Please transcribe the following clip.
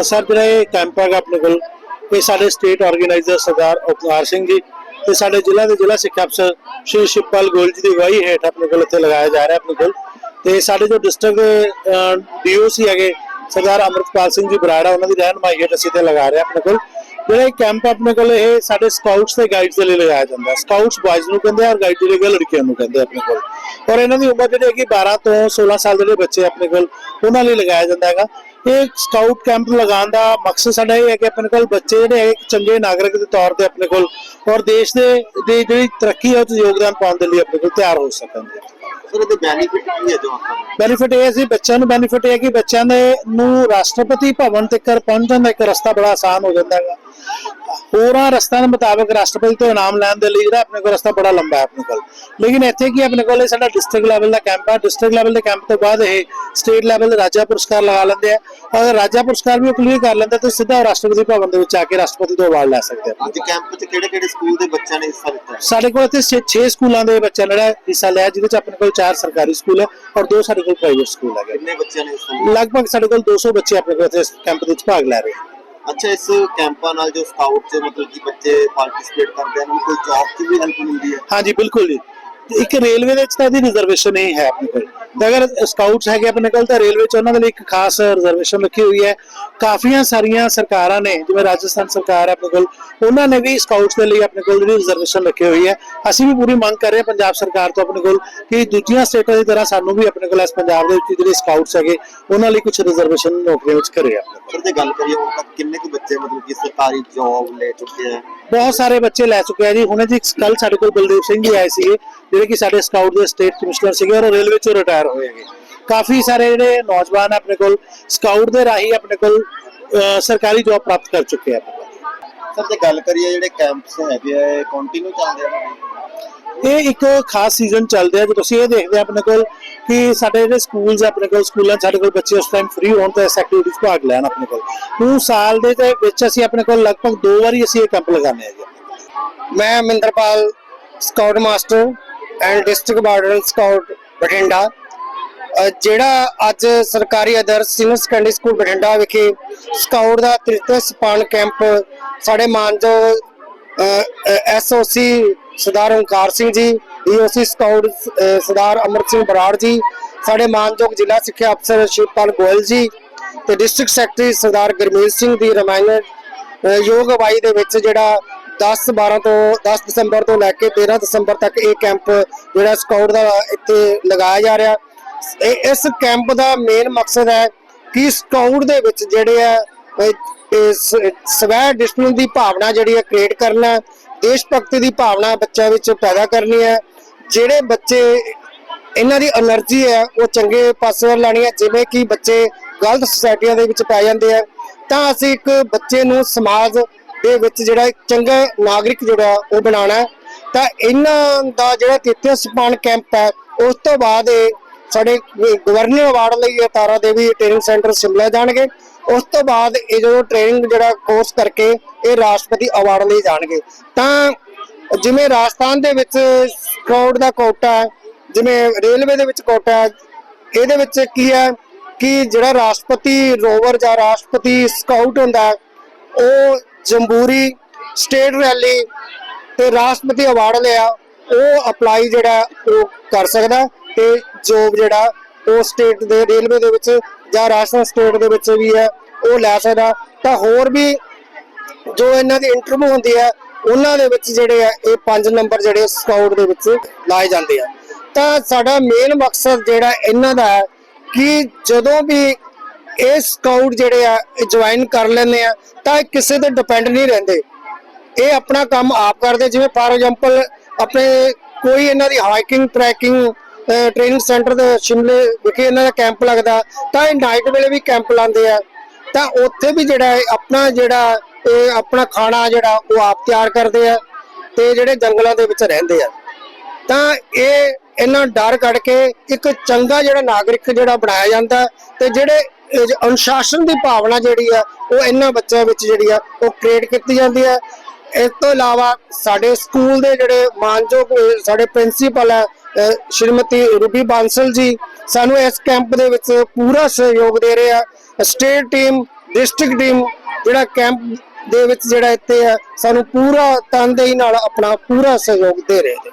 ਅ, sir ਜਿਹੜਾ ਇਹ camp ਹੈਗਾ ਆਪਣੇ ਕੋਲ ਇਹ ਸਾਡੇ ਸਟੇਟ ਆਰਗੇਨਾਈਜ਼ਰ ਸਰਦਾਰ ਅਵਤਾਰ ਸਿੰਘ ਜੀ ਤੇ ਸਾਡੇ ਜ਼ਿਲ੍ਹਾ ਦੇ ਜ਼ਿਲ੍ਹਾ ਸਿੱਖਿਆ ਅਫਸਰ ਸ਼੍ਰੀ ਸ਼ਿਵਪਾਲ ਗੋਇਲ ਜੀ ਦੀ ਅਗਵਾਈ ਹੇਠ ਆਪਣੇ ਕੋਲ ਇੱਥੇ ਲਗਾਇਆ ਜਾ ਰਿਹਾ ਆਪਣੇ ਕੋਲ। ਤੇ ਸਾਡੇ ਜੋ ਡਿਸਟ੍ਰਿਕਟ ਡੀਓਸੀ ਹੈਗੇ ਸਰਦਾਰ ਅਮਰਤਪਾਲ ਸਿੰਘ ਜੀ ਬਰਾੜਾ ਉਹਨਾਂ ਦੀ ਰਹਿਨਮਾਈ ਹੇਠ ਅਸੀਂ ਤੇ ਲਗਾ ਰਹੇ ਆਪਣੇ ਕੋਲ। ਜਿਹੜਾ ਇਹ ਕੈਂਪ ਆਪਣੇ ਕੋਲ ਇਹ ਸਾਡੇ ਸਕਾਊਟਸ ਤੇ ਗਾਈਡਸ ਦੇ ਲਈ ਲਗਾਇਆ ਜਾਂਦਾ। ਸਕਾਊਟਸ ਬॉयਜ਼ ਨੂੰ ਕਹਿੰਦੇ ਆ ਔਰ ਗਾਈਡ ਜਿਹੜੇ ਲੜਕੀਆਂ ਨੂੰ ਕਹਿੰਦੇ ਆਪਣੇ ਕੋਲ। ਔਰ ਇਹਨਾਂ ਦੀ ਉਮਰ ਜਿਹੜੀ ਹੈਗੀ 12 ਤੋਂ 16 ਸਾਲ ਦੇ ਬੱਚੇ ਆਪਣੇ ਕੋਲ ਉਹਨਾਂ ਲਈ ਲਗਾਇਆ ਜਾਂਦਾ ਹੈਗਾ। ਇਹ ਸਕਾਊਟ ਕੈਂਪ ਲਗਾਉਣ ਦਾ ਮਕਸਦ ਸਾਡਾ ਇਹ ਹੈ ਕਿ ਆਪਣੇ ਕੋਲ ਬੱਚੇ ਜਿਹੜੇ ਹੈ ਚੰਗੇ ਨਾਗਰਿਕ ਦੇ ਤੌਰ ਤੇ ਆਪਣੇ ਕੋਲ ਔਰ ਦੇਸ਼ ਦੇ ਦੀ ਜਿਹੜੀ ਤਰੱਕੀ ਹੈ ਉਹ 'ਚ ਯੋਗਦਾਨ ਪਾਉਣ ਦੇ ਲਈ ਆਪਣੇ ਕੋਲ ਤਿਆਰ ਹੋ ਸਕਣ। ਸਰ ਇਹਦੇ ਬੈਨੀਫਿਟ ਕੀ ਹੈ ਇਹ ਹੈ ਸੀ ਬੱਚਿਆਂ ਨੂੰ ਬੈਨੀਫਿਟ ਇਹ ਹੈ ਕਿ ਬੱਚਿਆਂ ਦੇ ਨੂੰ ਰਾਸ਼ਟਰਪਤੀ ਭਵਨ ਤੱਕ ਪਹੁੰਚਣ ਦਾ ਇੱਕ ਰਸਤਾ ਬੜਾ ਆਸਾਨ ਹੋ ਜਾਂਦਾ ਹੈਗਾ। ਹੋਰਾਂ ਰਸਤਿਆਂ ਦੇ ਮੁਤਾਬਕ ਰਾਸ਼ਟਰਪਤੀ ਤੋਂ ਇਨਾਮ ਲੈਣ ਦੇ ਲਈ ਜਿਹੜਾ ਆਪਣੇ ਕੋਲ ਰਸਤਾ ਬੜਾ ਲੰਬਾ ਹੈ ਆਪਣੇ ਕੋਲ। ਲੇਕਿਨ ਇੱਥੇ ਕੀ ਹੈ ਆਪਣੇ ਕੋਲ ਸਾਡਾ ਡਿਸਟ੍ਰਿਕਟ ਲੈਵਲ ਦਾ ਕੈਂਪ ਹੈ ਡਿਸਟ੍ਰਿਕਟ ਲੈਵਲ ਦੇ ਕੈਂਪ ਤੋਂ ਬਾਅਦ ਇਹ ਸਟੇਟ ਲੈਵਲ ਦੇ ਰਾਜਾ ਪੁਰਸਕਾਰ ਲਗਾ ਲੈਂਦੇ ਆ। ਅਗਰ ਰਾਜਾ ਪੁਰਸਕਾਰ ਵੀ ਕਲੀਅਰ ਕਰ ਲੈਂਦੇ ਤਾਂ ਸਿੱਧਾ ਰਾਸ਼ਟਰਪਤੀ ਭਵਨ ਦੇ ਵਿੱਚ ਆ ਕੇ ਰਾਸ਼ਟਰਪਤੀ ਤੋਂ ਅਵਾਰਡ ਲੈ ਸਕਦੇ ਆ। ਅੱਜ ਕੈਂਪ 'ਚ ਕਿਹੜੇ ਕਿਹੜੇ ਸਕੂਲ ਦੇ ਬੱਚਿਆਂ ਨੇ ਹਿੱਸਾ ਲਿੱਤਾ ਹੈ? ਸਾਡੇ ਕੋਲ ਇੱਥੇ 6 ਸਕੂਲਾਂ ਦੇ ਬੱਚਿਆਂ ਨੇ ਜਿਹੜਾ ਹਿੱਸਾ ਲਿਆ ਜਿਹਦੇ ਚ ਆਪਣੇ ਕੋਲ 4 ਸਰਕਾਰੀ ਸਕੂਲ ਹੈ ਔਰ ਦੋ ਸਾਡੇ ਕੋਲ ਪ੍ਰਾਈਵੇਟ ਸਕੂਲ ਹੈਗੇ। ਕਿੰਨੇ ਬੱਚਿਆਂ ਨੇ ਹਿੱਸਾ ਲਿੱਤਾ ਲਗਭਗ ਸਾਡੇ ਕੋਲ 200 ਬੱਚੇ ਆਪਣੇ ਕੋਲ ਇੱਥੇ ਕੈਂਪ ਵਿੱਚ ਭਾਗ ਲੈ ਰਹੇ ਹਨ। ਅੱਛਾ ਇਸ ਕੈਂਪਾਂ ਨਾਲ ਜੋ ਸਕਾਊਟ 'ਚ ਮਤਲਬ ਕਿ ਬੱਚੇ ਪਾਰਟਿਸਿਪੇਟ ਕਰਦੇ ਹਨ ਕੋਈ ਜੌਬ 'ਚ ਵੀ ਹੈਲਪ ਮਿਲਦੀ ਹੈ? ਹਾਂਜੀ ਬਿਲਕੁਲ ਜੀ। ਇੱਕ ਰੇਲਵੇ ਦੇ ਵਿੱਚ ਤਾਂ ਇਹਦੀ ਰਿਜ਼ਰਵੇਸ਼ਨ ਹੀ ਹੈ ਆਪਣੇ ਕੋਲ। ਤੇ ਅਗਰ ਸਕਾਊਟਸ ਹੈਗੇ ਆਪਣੇ ਕੋਲ ਤਾਂ ਰੇਲਵੇ ਚ ਉਹਨਾਂ ਦੇ ਲਈ ਇੱਕ ਖਾਸ ਰਿਜ਼ਰਵੇਸ਼ਨ ਰੱਖੀ ਹੋਈ ਹੈ। ਕਾਫੀਆਂ ਸਾਰੀਆਂ ਸਰਕਾਰਾਂ ਨੇ ਜਿਵੇਂ ਰਾਜਸਥਾਨ ਸਰਕਾਰ ਹੈ ਆਪਣੇ ਕੋਲ ਉਹਨਾਂ ਨੇ ਵੀ ਸਕਾਊਟਸ ਦੇ ਲਈ ਆਪਣੇ ਕੋਲ ਜਿਹੜੀ ਰਿਜ਼ਰਵੇਸ਼ਨ ਰੱਖੀ ਹੋਈ ਹੈ। ਅਸੀਂ ਵੀ ਪੂਰੀ ਮੰਗ ਕਰ ਰਹੇ ਹਾਂ ਪੰਜਾਬ ਸਰਕਾਰ ਤੋਂ ਆਪਣੇ ਕੋਲ ਕਿ ਦੂਜੀਆਂ ਸਟੇਟਾਂ ਦੀ ਤਰ੍ਹਾਂ ਸਾਨੂੰ ਵੀ ਆਪਣੇ ਕੋਲ ਇਸ ਪੰਜਾਬ ਦੇ ਵਿੱਚ ਜਿਹੜੇ ਸਕਾਊਟਸ ਹੈਗੇ ਉਹਨਾਂ ਲਈ ਕੁਝ ਰਿਜ਼ਰਵੇਸ਼ਨ ਨੌਕਰੀਆਂ ਵਿੱਚ ਕਰੇ ਆਪਣੇ ਸਰ ਗੱਲ ਕਰੀਏ ਹੁਣ ਤੱਕ ਕਿੰਨੇ ਕੁ ਬੱਚੇ ਮਤਲਬ ਕਿ ਸਰਕਾਰੀ ਜੌਬ ਲੈ ਚੁੱਕੇ ਆ? ਬਹੁਤ ਸਾਰੇ ਬੱਚੇ ਲੈ ਚੁੱਕੇ ਆ ਜੀ। ਹੁਣੇ ਜੀ ਕੱਲ ਸਾਡੇ ਕੋਲ ਬਲਦੇਵ ਸਿੰਘ ਜੀ ਆਏ ਸੀਗੇ ਜਿਹੜੇ ਕਿ ਸਾਡੇ ਸਕਾਊਟ ਦੇ ਸਟੇਟ ਕਮਿਸ਼ਨਰ ਸੀਗੇ ਔਰ ਰੇਲਵੇ ਚੋਂ ਰਿਟਾਇਰ ਹੋਏ ਹੈਗੇ ਕਾਫੀ ਸਾਰੇ ਜਿਹੜੇ ਨੌਜਵਾਨ ਆਪਣੇ ਕੋਲ ਸਕਾਊਟ ਦੇ ਰਾਹੀਂ ਆਪਣੇ ਕੋਲ ਸਰਕਾਰੀ ਜੌਬ ਪ੍ਰਾਪਤ ਕਰ ਚੁੱਕੇ ਆ। ਸਰ ਜੇ ਗੱਲ ਕਰੀਏ ਜਿਹੜੇ ਕੈਂਪਸ ਹੈਗੇ ਆ ਇਹ ਕੰਟੀਨਿਊ ਚੱਲਦੇ ਆ? ਇਹ ਇੱਕ ਖਾਸ ਸੀਜ਼ਨ ਚੱਲਦੇ ਆ। ਜੇ ਤੁਸੀਂ ਇਹ ਦੇਖਦੇ ਆ ਆਪਣੇ ਕੋਲ ਕਿ ਸਾਡੇ ਜਿਹੜੇ ਸਕੂਲਸ ਆਪਣੇ ਕੋਲ ਸਕੂਲਾਂ ਸਾਡੇ ਕੋਲ ਬੱਚੇ ਉਸ ਟਾਈਮ ਫ੍ਰੀ ਹੋਣ ਤਾਂ ਇਸ ਐਕਟੀਵਿਟੀ 'ਚ ਭਾਗ ਲੈਣ ਆਪਣੇ ਕੋਲ। ਉਹ ਸਾਲ ਦੇ ਤੇ ਵਿੱਚ ਅਸੀਂ ਆਪਣੇ ਕੋਲ ਲਗਭਗ ਦੋ ਵਾਰੀ ਅਸੀਂ ਇਹ ਕੈਂਪ ਲਗਾਉਂਦੇ ਆ। ਜੀ ਮੈਂ Mahinderpal scout master and district border scout Bathinda. ਅ, ਜਿਹੜਾ ਅੱਜ ਸਰਕਾਰੀ Adarsh senior secondary school Bathinda ਵਿਖੇ ਸਕਾਊਟ ਦਾ ਤ੍ਰਿਤਿਆ ਸਪਾਨ ਕੈਂਪ ਸਾਡੇ ਮਾਨਯੋਗ ਐਸਓਸੀ ਸਰਦਾਰ ਓਂਕਾਰ ਸਿੰਘ ਜੀ ਈਓਸੀ ਸਕਾਊਟ ਸਰਦਾਰ ਅਮਰਤ ਸਿੰਘ ਬਰਾੜ ਜੀ, ਸਾਡੇ ਮਾਨਯੋਗ ਜ਼ਿਲ੍ਹਾ ਸਿੱਖਿਆ ਅਫਸਰ ਸ਼ਿਵਪਾਲ ਗੋਇਲ ਜੀ ਤੇ ਡਿਸਟ੍ਰਿਕਟ ਸੈਕਟਰੀ ਸਰਦਾਰ ਗਰਮੀਤ ਸਿੰਘ ਦੀ ਰਮਾਇਣ ਯੋਗ ਅਗਵਾਈ ਦੇ ਵਿੱਚ ਜਿਹੜਾ 10 12 ਤੋਂ 10 ਦਸੰਬਰ ਤੋਂ ਲੈ ਕੇ 13 ਦਸੰਬਰ ਤੱਕ ਇਹ ਕੈਂਪ ਜਿਹੜਾ ਸਕਾਊਟ ਦਾ ਇੱਥੇ ਲਗਾਇਆ ਜਾ ਰਿਹਾ। ਇਹ ਇਸ ਕੈਂਪ ਦਾ ਮੇਨ ਮਕਸਦ ਹੈ ਕਿ ਸਕਾਊਟ ਦੇ ਵਿੱਚ ਜਿਹੜੇ ਆ ਸਵੈ ਡਿਸਪਲਿਨ ਦੀ ਭਾਵਨਾ ਜਿਹੜੀ ਹੈ ਕ੍ਰੀਏਟ ਕਰਨਾ, ਦੇਸ਼ ਭਗਤੀ ਦੀ ਭਾਵਨਾ ਬੱਚਿਆਂ ਵਿੱਚ ਪੈਦਾ ਕਰਨੀ ਹੈ। ਜਿਹੜੇ ਬੱਚੇ ਇਹਨਾਂ ਦੀ એનર્ਜੀ ਹੈ, ਉਹ ਚੰਗੇ ਪਾਸੇ ਵੱਲ ਲਾਣੀ ਹੈ, ਜਿਵੇਂ ਕਿ ਬੱਚੇ ਗਲਤ ਸੁਸਾਇਟੀਆਂ ਦੇ ਵਿੱਚ ਪੈ ਜਾਂਦੇ ਆ। ਤਾਂ ਅਸੀਂ ਇੱਕ ਬੱਚੇ ਨੂੰ ਸਮਾਜ ਦੇ ਵਿੱਚ ਜਿਹੜਾ ਚੰਗਾ ਨਾਗਰਿਕ ਜਿਹੜਾ, ਉਹ ਬਣਾਉਣਾ ਤਾਂ ਇਹਨਾਂ ਦਾ ਜਿਹੜਾ ਤੀਰਥ ਸਪਾਨ ਕੈਂਪ ਹੈ, ਉਸ ਤੋਂ ਬਾਅਦ ਇਹ ਸਾਡੇ ਗਵਰਨਰ ਅਵਾਰਡ ਲਈ ਇਹ ਤਾਰਾ ਦੇਵੀ ਟ੍ਰੇਨਿੰਗ ਸੈਂਟਰ ਸ਼ਿਮਲਾ ਜਾਣਗੇ। ਉਸ ਤੋਂ ਬਾਅਦ ਇਹ ਜਦੋਂ ਟ੍ਰੇਨਿੰਗ ਜਿਹੜਾ ਕੋਰਸ ਕਰਕੇ ਇਹ ਰਾਸ਼ਟਰਪਤੀ ਅਵਾਰਡ ਲਈ ਜਾਣਗੇ। ਤਾਂ ਜਿਵੇਂ ਰਾਜਸਥਾਨ ਦੇ ਵਿੱਚ ਸਕਾਊਟ ਦਾ ਕੋਟਾ ਹੈ, ਜਿਵੇਂ ਰੇਲਵੇ ਦੇ ਵਿੱਚ ਕੋਟਾ ਹੈ, ਇਹਦੇ ਵਿੱਚ ਕੀ ਹੈ ਕਿ ਜਿਹੜਾ ਰਾਸ਼ਟਰਪਤੀ ਰੋਵਰ ਜਾਂ ਰਾਸ਼ਟਰਪਤੀ ਸਕਾਊਟ ਹੁੰਦਾ ਉਹ ਜੰਬੂਰੀ ਸਟੇਟ ਰੈਲੀ ਤੇ ਰਾਸ਼ਟਰਪਤੀ ਅਵਾਰਡ ਲਿਆ, ਉਹ ਅਪਲਾਈ ਜਿਹੜਾ ਉਹ ਕਰ ਸਕਦਾ ਤੇ ਜੋਬ ਜਿਹੜਾ ਉਹ ਸਟੇਟ ਦੇ ਰੇਲਵੇ ਦੇ ਵਿੱਚ ਜਾਂ ਰਾਜਸਥਾਨ ਸਟੇਟ ਦੇ ਵਿੱਚ ਵੀ ਹੈ, ਉਹ ਲੈ ਸਕਦਾ। ਤਾਂ ਹੋਰ ਵੀ ਜੋ ਇਹਨਾਂ ਦੀ ਇੰਟਰਵਿਊ ਹੁੰਦੀ ਹੈ, ਉਹਨਾਂ ਦੇ ਵਿੱਚ ਜਿਹੜੇ ਆ ਇਹ ਪੰਜ ਨੰਬਰ ਜਿਹੜੇ ਸਕਾਊਟ ਦੇ ਵਿੱਚ ਲਾਏ ਜਾਂਦੇ ਆ। ਤਾਂ ਸਾਡਾ ਮੇਨ ਮਕਸਦ ਜਿਹੜਾ ਇਹਨਾਂ ਦਾ ਹੈ ਕਿ ਜਦੋਂ ਵੀ ਇਹ ਸਕਾਊਟ ਜਿਹੜੇ ਆ ਜੁਆਇਨ ਕਰ ਲੈਂਦੇ ਆ, ਤਾਂ ਇਹ ਕਿਸੇ ਤੇ ਡਿਪੈਂਡ ਨਹੀਂ ਰਹਿੰਦੇ। ਇਹ ਆਪਣਾ ਕੰਮ ਆਪ ਕਰਦੇ ਜਿਵੇਂ ਫਾਰ ਐਗਜ਼ਾਮਪਲ ਆਪਣੇ ਕੋਈ ਇਹਨਾਂ ਦੀ ਹਾਈਕਿੰਗ ਟਰੈਕਿੰਗ ਟ੍ਰੇਨਿੰਗ ਸੈਂਟਰ ਦੇ ਸ਼ਿਮਲੇ ਵਿਖੇ ਇਹਨਾਂ ਦਾ ਕੈਂਪ ਲੱਗਦਾ। ਤਾਂ ਇਹ ਨਾਈਟ ਵੇਲੇ ਵੀ ਕੈਂਪ ਲਾਉਂਦੇ ਆ। ਤਾਂ ਉੱਥੇ ਵੀ ਜਿਹੜਾ ਆਪਣਾ ਜਿਹੜਾ ਇਹ ਆਪਣਾ ਖਾਣਾ ਜਿਹੜਾ ਉਹ ਆਪ ਤਿਆਰ ਕਰਦੇ ਆ ਤੇ ਜਿਹੜੇ ਜੰਗਲਾਂ ਦੇ ਵਿੱਚ ਰਹਿੰਦੇ ਆ। ਤਾਂ ਇਹ ਇਹਨਾਂ ਡਰ ਕੱਢ ਕੇ ਇੱਕ ਚੰਗਾ ਜਿਹੜਾ ਨਾਗਰਿਕ ਜਿਹੜਾ ਬਣਾਇਆ ਜਾਂਦਾ ਤੇ ਜਿਹੜੇ ਅਨੁਸ਼ਾਸਨ ਦੀ ਭਾਵਨਾ ਜਿਹੜੀ ਆ, ਉਹ ਇਹਨਾਂ ਬੱਚਿਆਂ ਵਿੱਚ ਜਿਹੜੀ ਆ, ਉਹ ਕ੍ਰੀਏਟ ਕੀਤੀ ਜਾਂਦੀ ਹੈ ਇਸ ਤੋਂ ਇਲਾਵਾ ਸਾਡੇ ਸਕੂਲ ਦੇ ਜਿਹੜੇ ਮਾਨਯੋਗ, ਸਾਡੇ ਪ੍ਰਿੰਸੀਪਲ ਹੈ ਸ਼੍ਰੀਮਤੀ ਰੂਬੀ ਬਾਂਸਲ ਜੀ ਸਾਨੂੰ ਇਸ ਕੈਂਪ ਦੇ ਵਿੱਚ ਪੂਰਾ ਸਹਿਯੋਗ ਦੇ ਰਹੇ ਆ। ਸਟੇਟ ਟੀਮ, ਡਿਸਟ੍ਰਿਕਟ ਟੀਮ ਜਿਹੜਾ ਕੈਂਪ ਦੇ ਵਿੱਚ ਜਿਹੜਾ ਇੱਥੇ ਆ, ਸਾਨੂੰ ਪੂਰਾ ਤਨਦੇਹੀ ਨਾਲ ਆਪਣਾ ਪੂਰਾ ਸਹਿਯੋਗ ਦੇ ਰਹੇ ਨੇ।